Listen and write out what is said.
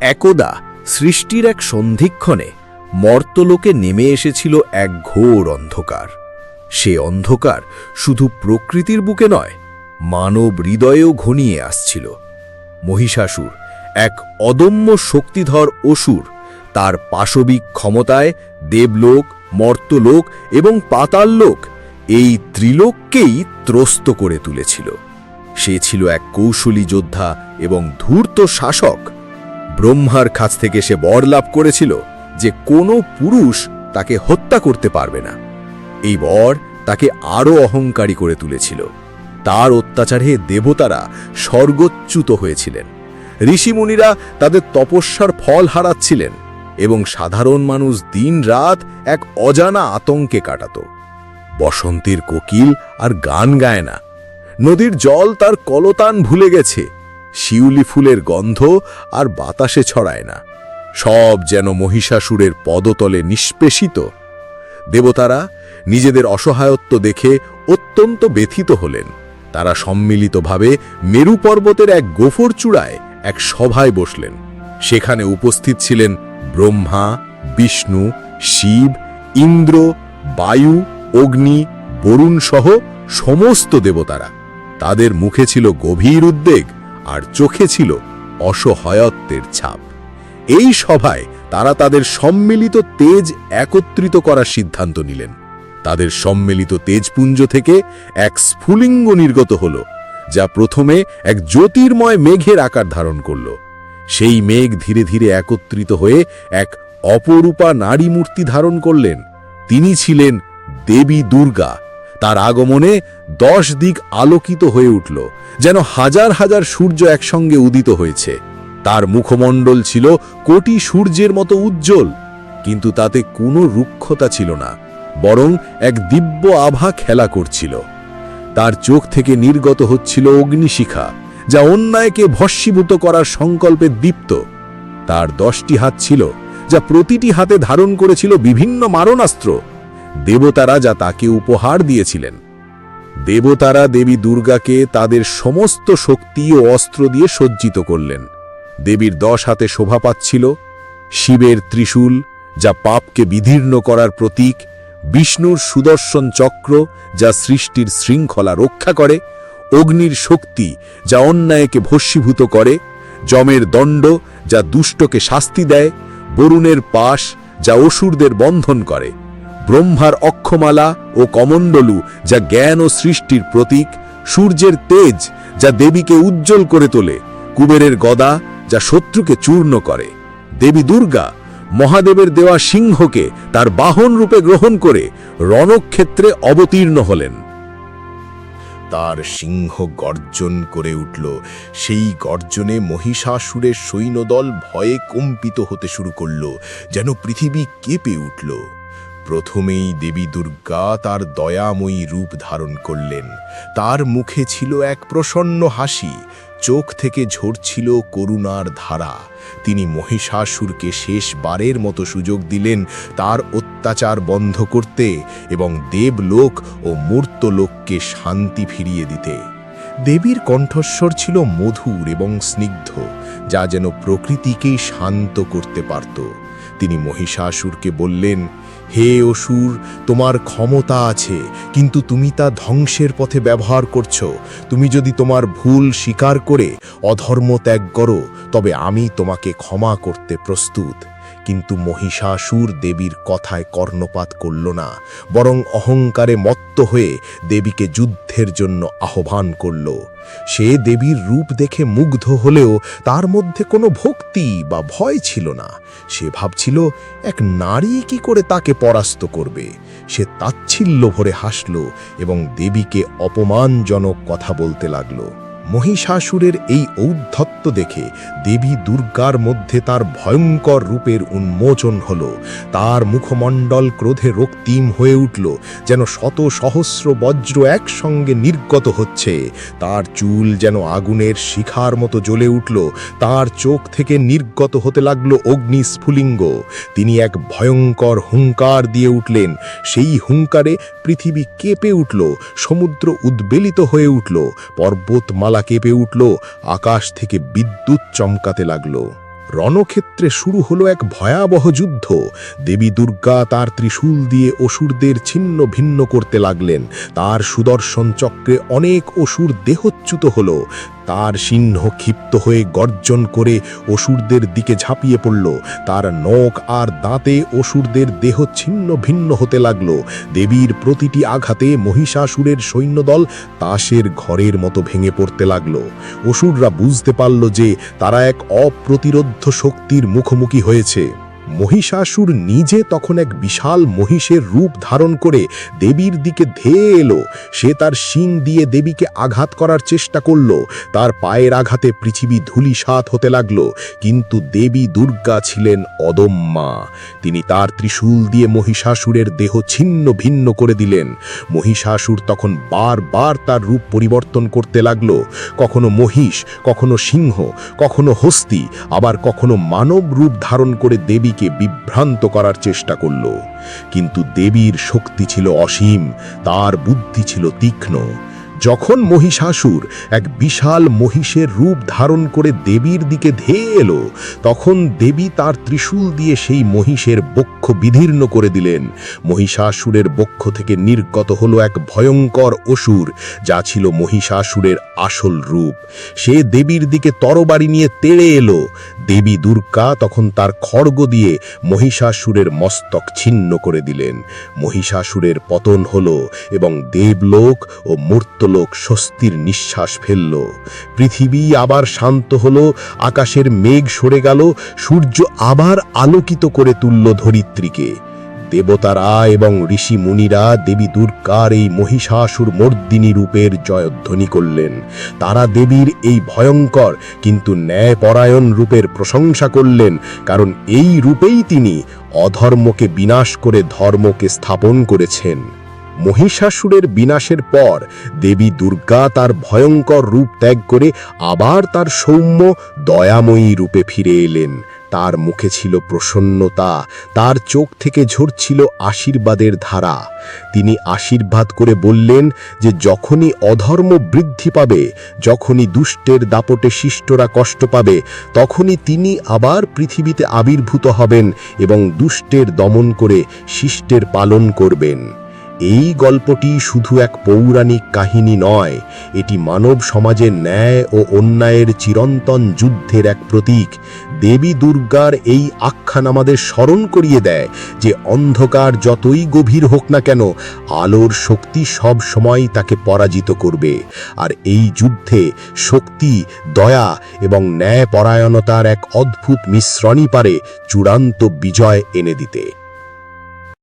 একদা সৃষ্টির এক সন্ধিক্ষণে মর্তলোকে নেমে এসেছিল এক ঘোর অন্ধকার। সে অন্ধকার শুধু প্রকৃতির বুকে নয়, মানব হৃদয়েও ঘনিয়ে আসছিল। মহিষাসুর, এক অদম্য শক্তিধর অসুর, তার পাশবিক ক্ষমতায় দেবলোক, মর্তলোক এবং পাতাললোক এই ত্রিলোককেই ত্রস্ত করে তুলেছিল। সে ছিল এক কৌশলী যোদ্ধা এবং ধূর্ত শাসক। ব্রহ্মার কাছ থেকে সে বর লাভ করেছিল যে কোনো পুরুষ তাকে হত্যা করতে পারবে না। এই বর তাকে আরও অহংকারী করে তুলেছিল। তার অত্যাচারে দেবতারা স্বর্গচ্যুত হয়েছিলেন। ঋষিমুনিরা তাদের তপস্যার ফল হারাচ্ছিলেন এবং সাধারণ মানুষ দিন রাত এক অজানা আতঙ্কে কাটাত। বসন্তের কোকিল আর গান গায় না। নদীর জল তার কলতান ভুলে গেছে। শিউলি ফুলের গন্ধ আর বাতাসে ছড়ায় না। সব যেন মহিষাসুরের পদতলে নিষ্পেষিত। দেবতারা নিজেদের অসহায়ত্ব দেখে অত্যন্ত ব্যথিত হলেন। তারা সম্মিলিতভাবে মেরু পর্বতের এক গোফর চূড়ায় এক সভায় বসলেন। সেখানে উপস্থিত ছিলেন ব্রহ্মা, বিষ্ণু, শিব, ইন্দ্র, বায়ু, অগ্নি, বরুণ সহ সমস্ত দেবতারা। তাদের মুখে ছিল গভীর উদ্বেগ আর চোখে ছিল অসহায়ত্বের ছাপ। এই সভায় তারা তাদের সম্মিলিত তেজ একত্রিত করার সিদ্ধান্ত নিলেন। তাদের সম্মিলিত তেজপুঞ্জ থেকে এক স্ফুলিঙ্গ নির্গত হল, যা প্রথমে এক জ্যোতির্ময় মেঘের আকার ধারণ করল। সেই মেঘ ধীরে ধীরে একত্রিত হয়ে এক অপরূপা নারী মূর্তি ধারণ করলেন। তিনি ছিলেন দেবী দুর্গা। তার আগমনে দশ দিক আলোকিত হয়ে উঠল, যেন হাজার হাজার সূর্য একসঙ্গে উদিত হয়েছে। তার মুখমণ্ডল ছিল কোটি সূর্যের মতো উজ্জ্বল, কিন্তু তাতে কোনো রুক্ষতা ছিল না, বরং এক দিব্য আভা খেলা করছিল। তার চোখ থেকে নির্গত হচ্ছিল অগ্নিশিখা, যা অন্যায়কে ভস্মীভূত করার সংকল্পে দীপ্ত। তার দশটি হাত ছিল, যা প্রতিটি হাতে ধারণ করেছিল বিভিন্ন মারণাস্ত্র। দেবতারা যা তাকে উপহার দিয়েছিলেন। দেবতারা দেবী দুর্গাকে তাদের সমস্ত শক্তি ও অস্ত্র দিয়ে সজ্জিত করলেন। দেবীর দশ হাতে শোভা পাচ্ছিল। শিবের ত্রিশূল, যা পাপকে বিধীর্ণ করার প্রতীক, বিষ্ণুর সুদর্শন চক্র, যা সৃষ্টির শৃঙ্খলা রক্ষা করে, অগ্নির শক্তি, যা অন্যায়কে ভস্মীভূত করে, যমের দণ্ড, যা দুষ্টকে শাস্তি দেয়, বরুণের পাশ, যা অসুরদের বন্ধন করে। ব্রহ্মার অক্ষমালা ও কমণ্ডলু যা জ্ঞান ও সৃষ্টির প্রতীক, সূর্যের তেজ যা দেবীকে উজ্জ্বল করে তোলে, কুবেরের গদা যা শত্রুকে চূর্ণ করে। দেবী দুর্গা মহাদেবের দেওয়া সিংহকে তার বাহন রূপে গ্রহণ করে রণক্ষেত্রে অবতীর্ণ হলেন। তার সিংহ গর্জন করে উঠল। সেই গর্জনে মহিষাসুরের সৈন্যদল ভয়ে কম্পিত হতে শুরু করল, যেন পৃথিবী কেঁপে উঠল। প্রথমেই দেবী দুর্গা তার দয়াময়ী রূপ ধারণ করলেন। তার মুখে ছিল এক প্রসন্ন হাসি, চোখ থেকে ঝরছিল করুণার ধারা। তিনি মহিষাসুরকে শেষবারের মতো সুযোগ দিলেন তার অত্যাচার বন্ধ করতে এবং দেবলোক ও মূর্তলোককে শান্তি ফিরিয়ে দিতে। দেবীর কণ্ঠস্বর ছিল মধুর এবং স্নিগ্ধ, যা যেন প্রকৃতিকেই শান্ত করতে পারত। তিনি মহিষাসুরকে বললেন, হে অসুর, তোমার ক্ষমতা আছে, কিন্তু তুমি তা ধ্বংসের পথে ব্যবহার করছ। তুমি যদি তোমার ভুল স্বীকার করে অধর্ম ত্যাগ করো, তবে আমি তোমাকে ক্ষমা করতে প্রস্তুত। কিন্তু মহিষাসুর দেবীর কথায় কর্ণপাত করল না, বরং অহংকারে মত্ত হয়ে দেবীকে যুদ্ধের জন্য আহ্বান করল। সে দেবীর রূপ দেখে মুগ্ধ হলেও তার মধ্যে কোনো ভক্তি বা ভয় ছিল না। সে ভাবছিল, এক নারী কি করে তাকে পরাস্ত করবে? সে তাচ্ছিল্য ভরে হাসল এবং দেবীকে অপমানজনক কথা বলতে লাগল। মহিষাসুরের এই ঔদ্ধত্য দেখে দেবী দুর্গার মধ্যে তার ভয়ঙ্কর রূপের উন্মোচন হল। তার মুখমণ্ডল ক্রোধে রক্তিম হয়ে উঠল, যেন শত সহস্র বজ্র একসঙ্গে নির্গত হচ্ছে। তার চুল যেন আগুনের শিখার মতো জ্বলে উঠল, তার চোখ থেকে নির্গত হতে লাগল অগ্নি স্ফুলিঙ্গ। তিনি এক ভয়ঙ্কর হুঙ্কার দিয়ে উঠলেন, সেই হুঙ্কারে পৃথিবী কেঁপে উঠল, সমুদ্র উদ্বেলিত হয়ে উঠল পর্বতমালা কেঁপে উঠল, আকাশ থেকে বিদ্যুৎ চমকাতে লাগল। রণক্ষেত্রে শুরু হলো এক ভয়াবহ যুদ্ধ। দেবী দুর্গা তার ত্রিশূল দিয়ে অসুরদের ছিন্ন ভিন্ন করতে লাগলেন। তার সুদর্শন চক্রে অনেক অসুর দেহচ্যুত হল। তার সিংহ ক্ষিপ্ত হয়ে গর্জন করে অসুরদের দিকে ঝাঁপিয়ে পড়ল। তার নখ আর দাঁতে অসুরদের দেহ ছিন্ন ভিন্ন হতে লাগল। দেবীর প্রতিটি আঘাতে মহিষাসুরের সৈন্যদল তাসের ঘরের মতো ভেঙে পড়তে লাগল। অসুররা বুঝতে পারল যে তারা এক অপ্রতিরোধ্য শক্তির মুখোমুখি হয়েছে। মহিষাসুর নিজে তখন এক বিশাল মহিষের রূপ ধারণ করে দেবীর দিকে ধেয়ে এলো। সে তার শিং দিয়ে দেবীকে আঘাত করার চেষ্টা করল। তার পায়ের আঘাতে পৃথিবী ধূলিসাৎ হতে লাগল। কিন্তু দেবী দুর্গা ছিলেন অদম্যা তিনি তার ত্রিশূল দিয়ে মহিষাসুরের দেহ ছিন্ন ভিন্ন করে দিলেন। মহিষাসুর তখন বারবার তার রূপ পরিবর্তন করতে লাগল। কখনো মহিষ, কখনো সিংহ, কখনো হস্তি, আবার কখনো মানব রূপ ধারণ করে দেবীকে বিভ্রান্ত করার চেষ্টা করল। কিন্তু দেবীর শক্তি ছিল অসীম, তার বুদ্ধি ছিল তীক্ষ্ণ। যখন মহিষাসুর এক বিশাল মহিষের রূপ ধারণ করে দেবীর দিকে ধেয়ে এলো, তখন দেবী তার ত্রিশূল দিয়ে সেই মহিষের বক্ষ বিধীর্ণ করে দিলেন। মহিষাসুরের বক্ষ থেকে নির্গত হলো এক ভয়ঙ্কর অসুর, যা ছিল মহিষাসুরের আসল রূপ। সে দেবীর দিকে তরবারি নিয়ে তেড়ে এলো দেবী দুর্গা তখন তার খড়গ দিয়ে মহিষাসুরের মস্তক ছিন্ন করে দিলেন। মহিষাসুরের পতন হল এবং দেবলোক ও মূর্তলোক স্বস্তির নিঃশ্বাস ফেলল। পৃথিবী আবার শান্ত হল, আকাশের মেঘ সরে গেল, সূর্য আবার আলোকিত করে তুলল ধরিত্রীকে। দেবতারা এবং ঋষি মুনিরা দেবী দুর্গার এই মহিষাসুর মর্দিনী রূপের জয়ধ্বনি করলেন। তারা দেবীর এই ভয়ঙ্কর কিন্তু ন্যায়পরায়ণ রূপের প্রশংসা করলেন, কারণ এই রূপেই তিনি অধর্মকে বিনাশ করে ধর্মকে স্থাপন করেছেন। মহিষাসুরের বিনাশের পর দেবী দুর্গা তার ভয়ঙ্কর রূপ ত্যাগ করে আবার তার সৌম্য দয়াময়ী রূপে ফিরে এলেন। তার মুখে ছিল প্রসন্নতা, তার চোখ থেকে ঝরছিল আশীর্বাদের ধারা। তিনি আশীর্বাদ করে বললেন যে যখনই অধর্ম বৃদ্ধি পাবে, যখনই দুষ্টের দাপটে শিষ্টরা কষ্ট পাবে, তখনই তিনি আবার পৃথিবীতে আবির্ভূত হবেন এবং দুষ্টের দমন করে শিষ্টের পালন করবেন। এই গল্পটি শুধু এক পৌরাণিক কাহিনী নয়, এটি মানব সমাজের ন্যায় ও অন্যায়ের চিরন্তন যুদ্ধের এক প্রতীক। দেবী দুর্গার এই আখ্যান আমাদের স্মরণ করিয়ে দেয় যে অন্ধকার যতই গভীর হোক না কেন, আলোর শক্তি সব সময় তাকে পরাজিত করবে। আর এই যুদ্ধে শক্তি, দয়া এবং ন্যায় পরায়ণতার এক অদ্ভুত মিশ্রণই পারে চূড়ান্ত বিজয় এনে দিতে।